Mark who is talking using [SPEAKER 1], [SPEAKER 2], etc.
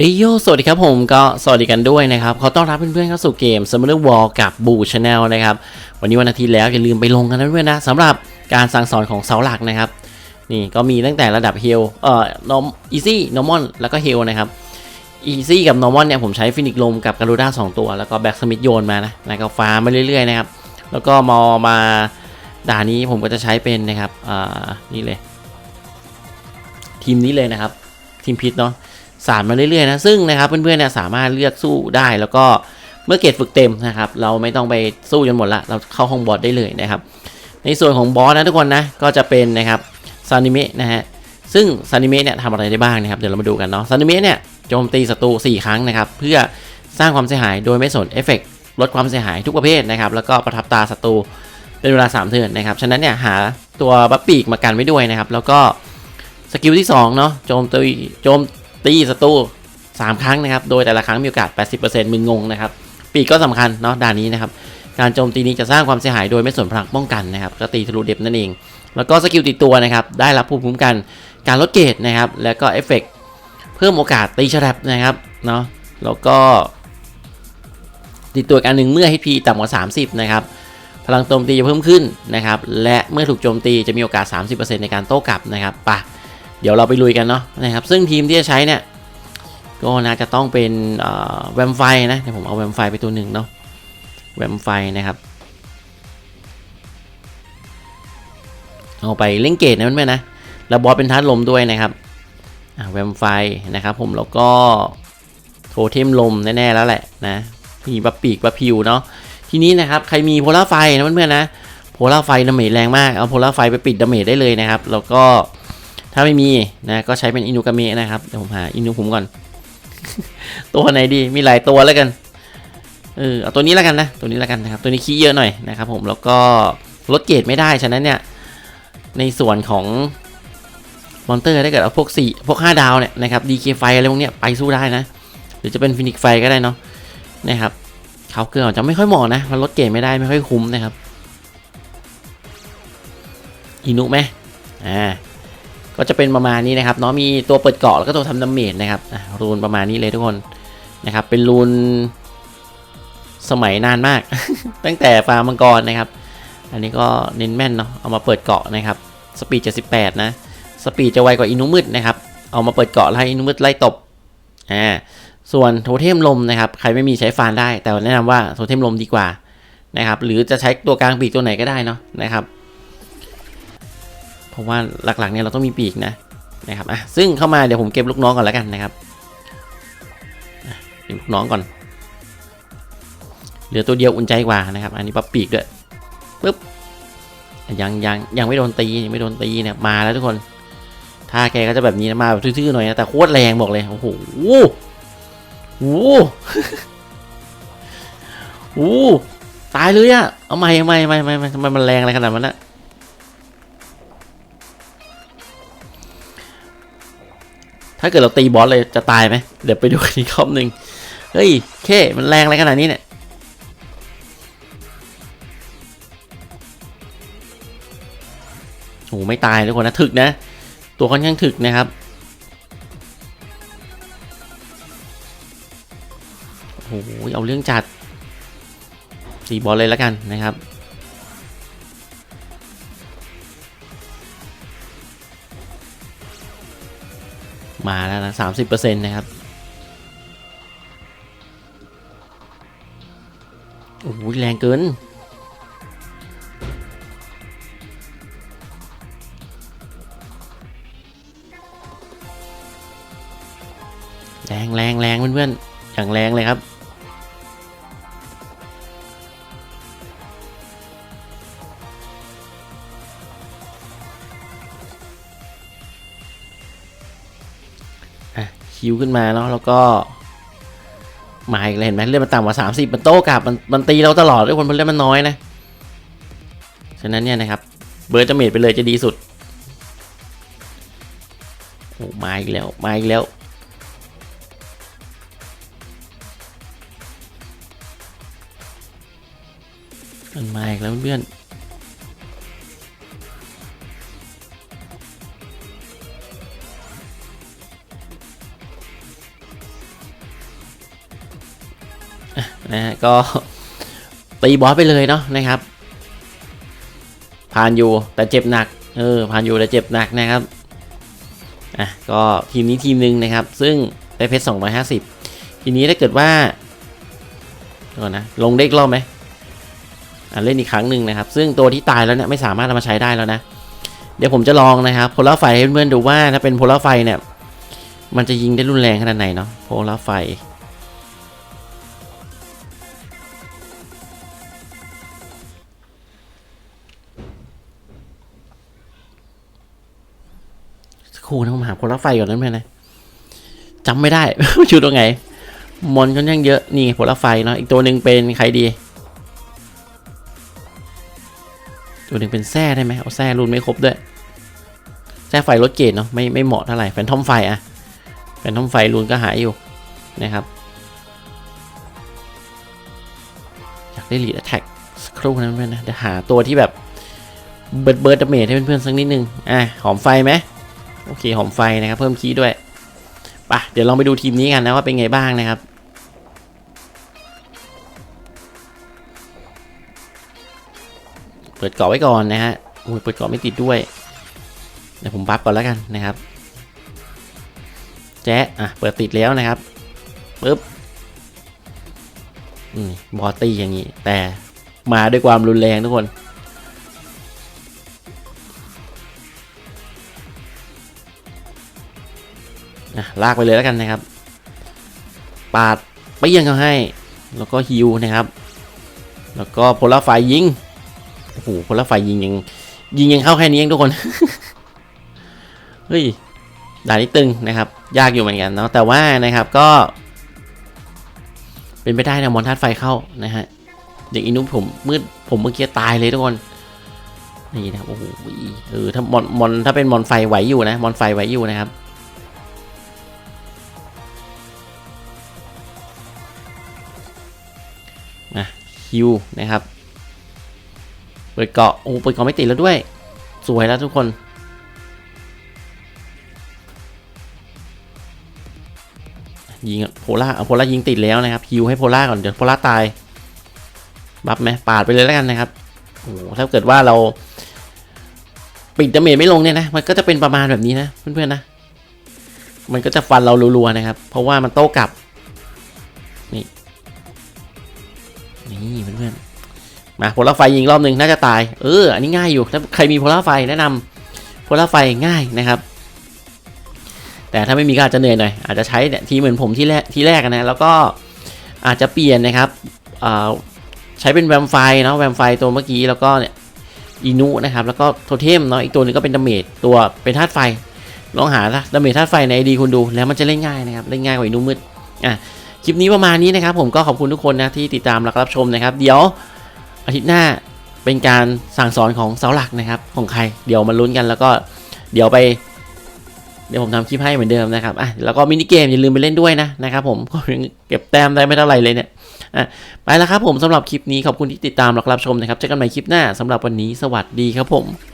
[SPEAKER 1] เอยโยสวัสดีครับผมก็สวัสดีกันด้วยนะครับขอต้อนรับเพื่อนๆเข้าสู่เกม Summoner War กับบูชาแนลนะครับ วันนี้วันอาทิตย์แล้วอย่าลืมไปลงกันนะเพื่อนนะสำหรับการสั่งสอนของเสาหลักนะครับ นี่ก็มีตั้งแต่ระดับเฮลเอ่อนอมอีซี่นอร์มอนแล้วก็เฮลนะครับอีซี่กับนอร์มอนเนี่ยผมใช้ฟินิกลมกับการูด้าสองตัว แล้วก็แบ็กสมิธโยนมานะแล้วก็ฟ้ามาเรื่อยๆนะครับ แล้วก็มอมาด่านี้ผมก็จะใช้เป็นนะครับอ่านี่เลย ทีมนี้เลยนะครับ ทีมพิษเนาะ สารมาเรื่อยๆนะซึ่งนะครับเพื่อนๆเนี่ยสามารถเลือกสู้ได้แล้วก็เมื่อเกรดฝึกเต็มนะครับ เราไม่ต้องไปสู้จนหมดละเราเข้าห้องบอสได้เลยนะครับ ในส่วนของบอสนะทุกคนนะก็จะเป็นนะครับซานิเมะนะฮะซึ่งซานิเมะเนี่ยทำอะไรได้บ้างนะครับเดี๋ยวเรามาดูกันเนาะซานิเมะเนี่ยโจมตีศัตรู4 ครั้งนะครับ เพื่อสร้างความเสียหายโดยไม่สนเอฟเฟกลดความเสียหายทุกประเภทนะครับ แล้วก็ประทับตาศัตรูเป็นเวลา 3 เทิร์นนะครับ ฉะนั้นเนี่ยหาตัวบัฟปีกมากันไว้ด้วยนะครับ แล้วก็สกิลที่สองเนาะโจมตีโจม ตีศัตรู3 ครั้งนะครับ โดยแต่ละครั้งมีโอกาส 80%มึนงงนะครับ ปีกก็สำคัญเนาะด่านนี้นะครับ การโจมตีนี้จะสร้างความเสียหายโดยไม่สนพลังป้องกันนะครับ ก็ตีทะลุเด็บนั่นเอง แล้วก็สกิลติดตัวนะครับ ได้รับภูมิคุ้มกัน การลดเกรดนะครับ แล้วก็เอฟเฟกต์เพิ่มโอกาสตีฉลับนะครับ เนาะ แล้วก็ ติดตัวอันหนึ่งเมื่อ HP ต่ำกว่า 30 นะครับ พลังโจมตีจะเพิ่มขึ้นนะครับ และเมื่อถูกโจมตีจะมีโอกาส 30%ในการโต้กลับนะครับไปะ เดี๋ยวเราไปลุยกันเนาะนะครับ ซึ่งทีมที่จะใช้เนี่ย ก็น่าจะต้องเป็นแวมไฟนะเดี๋ยวผมเอาแวมไฟไปตัวหนึ่งเนาะแวมไฟนะครับ เอาไปเล่นเกตนะเพื่อนๆนะแล้วบอสเป็นทัดลมด้วยนะครับแวมไฟนะครับ ผมแล้วก็โทเทมลมแน่ๆแล้วแหละนะมีบัฟปีกบัฟพิวเนาะทีนี้นะครับใครมีโพล่าไฟนะเพื่อนๆนะโพล่าไฟดาเมจแรงมากเอาโพล่าไฟไปปิดดาเมจได้เลยนะครับ แล้วก็ ถ้าไม่มีนะก็ใช้เป็นอินุกาเมะนะครับเดี๋ยวผมหาอินุผมก่อน ตัวไหนดีมีหลายตัวแล้วกันเออเอาตัวนี้แล้วกันนะตัวนี้แล้วกันนะครับตัวนี้ขี้เยอะหน่อยนะครับผมแล้วก็ลดเกรดไม่ได้ฉะนั้นเนี่ยในส่วนของมอนเตอร์ถ้าเกิดเอาพวก4พวก 5 ดาวเนี่ยนะครับดีเคไฟอะไรพวกเนี้ยไปสู้ได้นะ หรือจะเป็นฟินิกไฟก็ได้เนาะนะครับเขาเกลือจะไม่ค่อยเหมาะนะมันลดเกรดไม่ได้ไม่ค่อยคุ้มนะครับอินุไหมอ่า ก็จะเป็นประมาณนี้นะครับเนาะมีตัวเปิดเกาะแล้วก็ตัวทำดาเมจนะครับรูนประมาณนี้เลยทุกคนนะครับ เป็นรูนสมัยนานมาก ตั้งแต่ฟาร์มังกรนะครับ อันนี้ก็เน้นแม่นเนาะเอามาเปิดเกาะนะครับสปีด78นะสปีดจะไวกว่าอินุมืดนะครับเอามาเปิดเกาะไล่อินุมืดไล่ตบอ่าส่วนโทเทมลมนะครับใครไม่มีใช้ฟานได้ แต่แนะนำว่าโทเทมลมดีกว่านะครับหรือจะใช้ตัวกลางปีกตัวไหนก็ได้เนาะนะครับ เพราะว่าหลักๆเนี่ยเราต้องมีปีกนะนะครับอะซึ่งเข้ามาเดี๋ยวผมเก็บลูกน้องก่อนแล้วกันนะครับเก็บลูกน้องก่อน เหลือตัวเดียวอุ่นใจกว่านะครับ อันนี้ปั๊บปีกด้วยปึ๊บยังยังยังไม่โดนตียังไม่โดนตีเนี่ยมาแล้วทุกคนถ้าแกก็จะแบบนี้นะมาแบบทื่อๆหน่อยนะแต่โคตรแรงบอกเลยโอ้โหโอ้โหโอ้ตายเลยอะเอาใหม่เอาใหม่ใหม่ใหม่ใหม่ทำไมมันแรงอะไรขนาดนั้นอะ ถ้าเกิดเราตีบอสเลยจะตายไหมเดี๋ยวไปดูอีกรอบหนึ่งเฮ้ยเคมันแรงอะไรขนาดนี้เนี่ยโอ้ไม่ตายทุกคนนะถึกนะ ตัวค่อนข้างถึกนะครับโอ้โหเอาเรื่องจัดตีบอสเลยแล้วกันนะครับ มาแล้วนะสามสิบเปอร์เซ็นต์นะครับโอ้โหแรงเกินแรงแรงแรงเพื่อนๆอย่างแรงเลยครับ คิวขึ้นมาเนาะแล้วก็มาอีกเลยเห็นไหมเลือดมันต่ำกว่า 30 มันโต้กลับมันมันตีเราตลอดด้วยคนเพราะเลือดมันน้อยนะ ฉะนั้นเนี่ยนะครับ เบิร์ดจะเมดไปเลยจะดีสุดโอ้มาอีกแล้วมาอีกแล้วมันมาอีกแล้วเพื่อน นะฮะก็ตีบอสไปเลยเนาะนะครับ ผ่านอยู่แต่เจ็บหนักเออผ่านอยู่แต่เจ็บหนักนะครับอะก็ทีมนี้ทีมหนึ่งนะครับ ซึ่งได้เพชร250 ทีนี้ถ้าเกิดว่าเดี๋ยวก่อนนะลงได้อีกรอบไหมอะเล่นอีกครั้งหนึ่งนะครับ ซึ่งตัวที่ตายแล้วเนี่ยไม่สามารถเอามาใช้ได้แล้วนะ เดี๋ยวผมจะลองนะครับโพลาร์ไฟให้เพื่อนๆดูว่าถ้าเป็นโพลาร์ไฟเนี่ยมันจะยิงได้รุนแรงขนาดไหนเนาะโพลาร์ไฟ ครูนะผมหาโพลาร์ไฟก่อนนั้นเพื่อนะจำไม่ได้ชื่ตัวไงมอนค่อนข้างเยอะนี่โพลร์ไฟเนาะอีกตัวหนึ่งเป็นใครดี ตัวหนึ่งเป็นแซ่ได้ไหมเอาแซ่รุ่นไม่ครบด้วยแซ่ไฟรถเกตเนาะไม่ไม่เหมาะเท่าไหร่แฟนทอมไฟอะแฟนทอมไฟรุ่นก็หายอยู่นะครับอยากได้ลีดแท็กสักครู่นั้นเพื่อนนะเดี๋ยวหาตัวที่แบบเบิร์ดเบิร์ดดาเมจให้เพื่อนๆสักนิดนึงอะหอมไฟไหม โอเคหอมไฟนะครับ เพิ่มคีย์ด้วยปะเดี๋ยวลองไปดูทีมนี้กันนะว่าเป็นไงบ้างนะครับเปิดเกาะไว้ก่อนนะฮะโอ้ยเปิดเกาะไม่ติดด้วยเดี๋ยวผมบัฟก่อนแล้วกันนะครับ แจ๊ะอะ เปิดติดแล้วนะครับปึ๊บอืมบอสตี้อย่างนี้ แต่มาด้วยความรุนแรงทุกคนะลากไปเลยแล้วกันนะครับ ปาดไปยังเขาให้ แล้วก็ฮิวนะครับ แล้วก็พลาไฟยิงโอ้โหพลาไฟยิงยังยิงยังเข้าแค่นี้เองทุกคนเฮ้ยด่านนี้ตึงนะครับ ยากอยู่เหมือนกันเนาะแต่ว่านะครับก็ เป็นไปได้นะมอนทัดไฟเข้านะฮะเด็กอินุผมมืดผมเมื่อกี้ตายเลยทุกคนนี่นะครับโอ้โหเออถ้ามอนมอนถ้าเป็นมอนไฟไหวอยู่นะมอนไฟไหวอยู่นะครับ ฮิวนะครับเปิดเกาะโอ้เปิดเกาะไม่ติดแล้วด้วย สวยแล้วทุกคนยิงโพล่าเอาโพล่ายิงติดแล้วนะครับฮิวให้โพล่าก่อนเดี๋ยวโพล่าตายบัฟไหมปาดไปเลยแล้วกันนะครับโอ้โหถ้าเกิดว่าเรา ปิดดาเมจไม่ลงเนี่ยนะมันก็จะเป็นประมาณแบบนี้นะเพื่อนๆนะ มันก็จะฟันเรารัวๆนะครับ เพราะว่ามันโต้กลับ นี่เพื่อนๆมาโพล่าไฟยิงรอบหนึ่งน่าจะตาย เออ อันนี้ง่ายอยู่ถ้าใครมีโพล่าไฟแนะนำโพล่าไฟง่ายนะครับ แต่ถ้าไม่มีก็อาจจะเหนื่อยหน่อยอาจจะใช้เนี่ยทีเหมือนผมที่แรกที่แรกนะแล้วก็อาจจะเปลี่ยนนะครับใช้เป็นแวมไฟเนาะแวมไฟตัวเมื่อกี้แล้วก็เนี่ยอินุนะครับแล้วก็โทเทมเนาะอีกตัวหนึงก็เป็นดาเมจตัวเป็นธาตุไฟลองหาดาเมจธาตุไฟในไอดีคุณดูแล้วมันจะเล่นง่ายนะครับเล่นง่ายกว่าอินุมืดอะ คลิปนี้ประมาณนี้นะครับ ผมก็ขอบคุณทุกคนนะที่ติดตามและรับชมนะครับ เดี๋ยวอาทิตย์หน้าเป็นการสั่งสอนของเสาหลักนะครับ ของใครเดี๋ยวมาลุ้นกันแล้วก็เดี๋ยวไป เดี๋ยวผมทำคลิปให้เหมือนเดิมนะครับอะแล้วก็มินิเกมอย่าลืมไปเล่นด้วยนะนะครับ ผมยังเก็บแต้มได้ไม่เท่าไหร่เลยเนี่ยอะไปแล้วครับผมสำหรับคลิปนี้ขอบคุณที่ติดตามและรับชมนะครับเจอกันใหม่คลิปหน้าสำหรับวันนี้สวัสดีครับผม